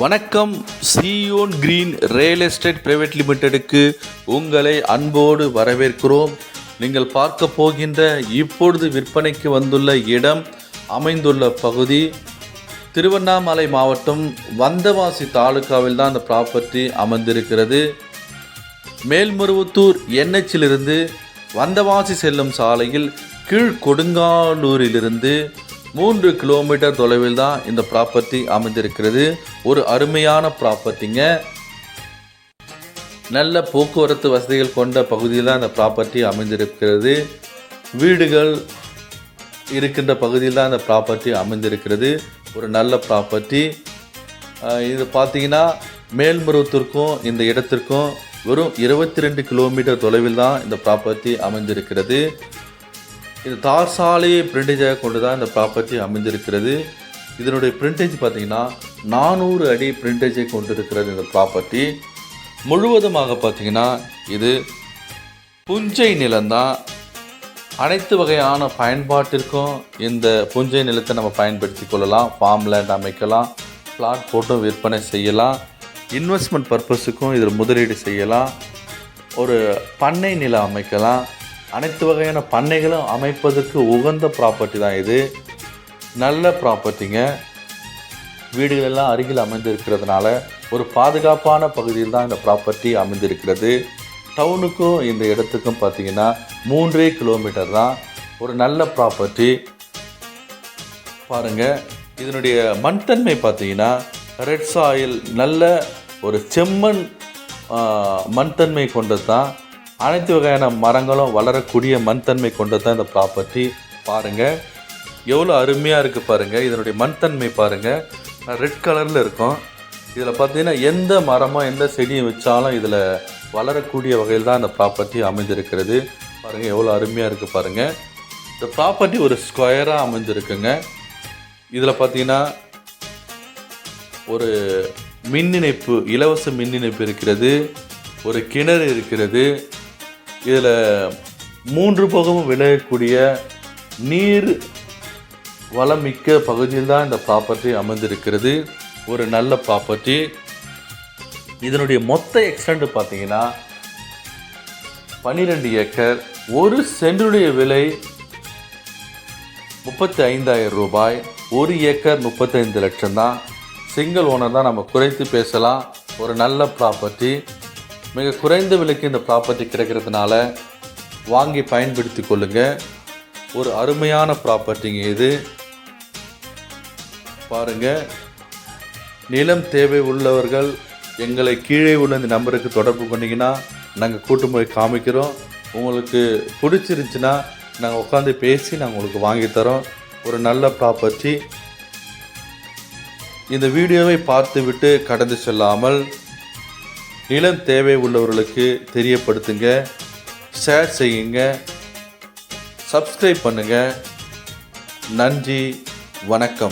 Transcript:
வணக்கம் Zion green real estate private லிமிடெடுக்கு உங்களை அன்போடு வரவேற்கிறோம். நீங்கள் பார்க்க போகின்ற இப்பொழுது விற்பனைக்கு வந்துள்ள இடம் அமைந்துள்ள பகுதி திருவண்ணாமலை மாவட்டம் வந்தவாசி தாலுக்காவில் தான் அந்த ப்ராப்பர்ட்டி அமைந்திருக்கிறது. மேல்மருவத்தூர் என்ஹெச்சிலிருந்து வந்தவாசி செல்லும் சாலையில் கீழ் கொடுங்காலூரிலிருந்து மூன்று கிலோமீட்டர் தொலைவில் தான் இந்த ப்ராப்பர்ட்டி அமைந்திருக்கிறது. ஒரு அருமையான ப்ராப்பர்ட்டிங்க நல்ல போக்குவரத்து வசதிகள் கொண்ட பகுதியில் தான் இந்த ப்ராப்பர்ட்டி அமைந்திருக்கிறது. வீடுகள் இருக்கின்ற பகுதியில் தான் இந்த ப்ராப்பர்ட்டி அமைந்திருக்கிறது. ஒரு நல்ல ப்ராப்பர்ட்டி இது பார்த்தீங்கன்னா மேல்மருவத்திற்கும் இந்த இடத்திற்கும் வெறும் இருபத்தி ரெண்டு கிலோமீட்டர் தொலைவில் தான் இந்த ப்ராப்பர்ட்டி அமைந்திருக்கிறது. இது தார் சாலையை பிரிண்டேஜாக கொண்டு தான் இந்த ப்ராப்பர்ட்டி அமைந்திருக்கிறது இதனுடைய பிரிண்டேஜ் பார்த்தீங்கன்னா நானூறு அடி பிரிண்டேஜை கொண்டிருக்கிறது இந்த ப்ராப்பர்ட்டி முழுவதுமாக பார்த்தீங்கன்னா இது புஞ்சை நிலம்தான் அனைத்து வகையான பயன்பாட்டிற்கும் இந்த புஞ்சை நிலத்தை நம்ம பயன்படுத்தி கொள்ளலாம். ஃபார்ம் லேண்ட் அமைக்கலாம் பிளாட் போட்டும் விற்பனை செய்யலாம் இன்வெஸ்ட்மெண்ட் பர்பஸுக்கும் இதில் முதலீடு செய்யலாம். ஒரு பண்ணை நிலம் அமைக்கலாம். அனைத்து வகையான பண்ணைகளும் அமைப்பதற்கு உகந்த ப்ராப்பர்ட்டி தான் இது. நல்ல ப்ராப்பர்ட்டிங்க வீடுகள் எல்லாம் அருகில் அமைந்திருக்கிறதுனால ஒரு பாதுகாப்பான பகுதியில் தான் இந்த ப்ராப்பர்ட்டி அமைந்திருக்கிறது. டவுனுக்கும் இந்த இடத்துக்கும் பார்த்தீங்கன்னா மூன்றே கிலோமீட்டர் தான். ஒரு நல்ல ப்ராப்பர்ட்டி பாருங்கள் இதனுடைய மண்தன்மை பார்த்தீங்கன்னா ரெட் சாயில் நல்ல ஒரு செம்மண் மண்தன்மை கொண்டது தான் அனைத்து வகையான மரங்களும் வளரக்கூடிய மண்தன்மை கொண்டது தான் இந்த ப்ராப்பர்ட்டி பாருங்கள் எவ்வளோ அருமையாக இருக்குது பாருங்கள் இதனுடைய மண்தன்மை பாருங்கள் ரெட் கலரில் இருக்கும். இதில் பார்த்தீங்கன்னா எந்த மரமோ எந்த செடியும் வச்சாலும் இதில் வளரக்கூடிய வகையில் தான் இந்த ப்ராப்பர்ட்டி அமைந்திருக்கிறது. பாருங்கள் எவ்வளோ அருமையாக இருக்குது பாருங்கள் இந்த ப்ராப்பர்ட்டி ஒரு ஸ்கொயராக அமைஞ்சிருக்குங்க இதில் பார்த்தீங்கன்னா ஒரு மின் இணைப்பு இலவச மின் இணைப்பு இருக்கிறது. ஒரு கிணறு இருக்கிறது. இதில் மூன்று பக்கமும் விளையக்கூடிய நீர் வளமிக்க பகுதியில் தான் இந்த ப்ராப்பர்ட்டி அமைந்திருக்கிறது. ஒரு நல்ல ப்ராப்பர்ட்டி இதனுடைய மொத்த எக்ஸ்டெண்ட் பார்த்தீங்கன்னா பன்னிரெண்டு ஏக்கர். ஒரு சென்டுடைய விலை முப்பத்தி ஐந்தாயிரம் ரூபாய். ஒரு ஏக்கர் முப்பத்தைந்து லட்சம் தான் சிங்கிள் ஓனர் தான் நம்ம குறைத்து பேசலாம். ஒரு நல்ல ப்ராப்பர்ட்டி மிக குறைந்த விலைக்கு இந்த ப்ராப்பர்ட்டி கிடைக்கிறதுனால வாங்கி பயன்படுத்தி கொள்ளுங்கள் ஒரு அருமையான ப்ராப்பர்ட்டிங்க இது. பாருங்க. நிலம் தேவை உள்ளவர்கள் எங்களை கீழே உள்ள இந்த நம்பருக்கு தொடர்பு பண்ணிங்கன்னா நாங்கள் கூட்டு போய் காமிக்கிறோம். உங்களுக்கு பிடிச்சிருந்துச்சுன்னா நாங்கள் உட்காந்து பேசி நாங்கள் உங்களுக்கு வாங்கி தரோம். ஒரு நல்ல ப்ராப்பர்ட்டி இந்த வீடியோவை பார்த்துவிட்டு கடந்து செல்லாமல் நிலம் தேவை உள்ளவர்களுக்கு தெரியப்படுத்துங்க ஷேர் செய்யுங்க சப்ஸ்கிரைப் பண்ணுங்கள் நன்றி வணக்கம்.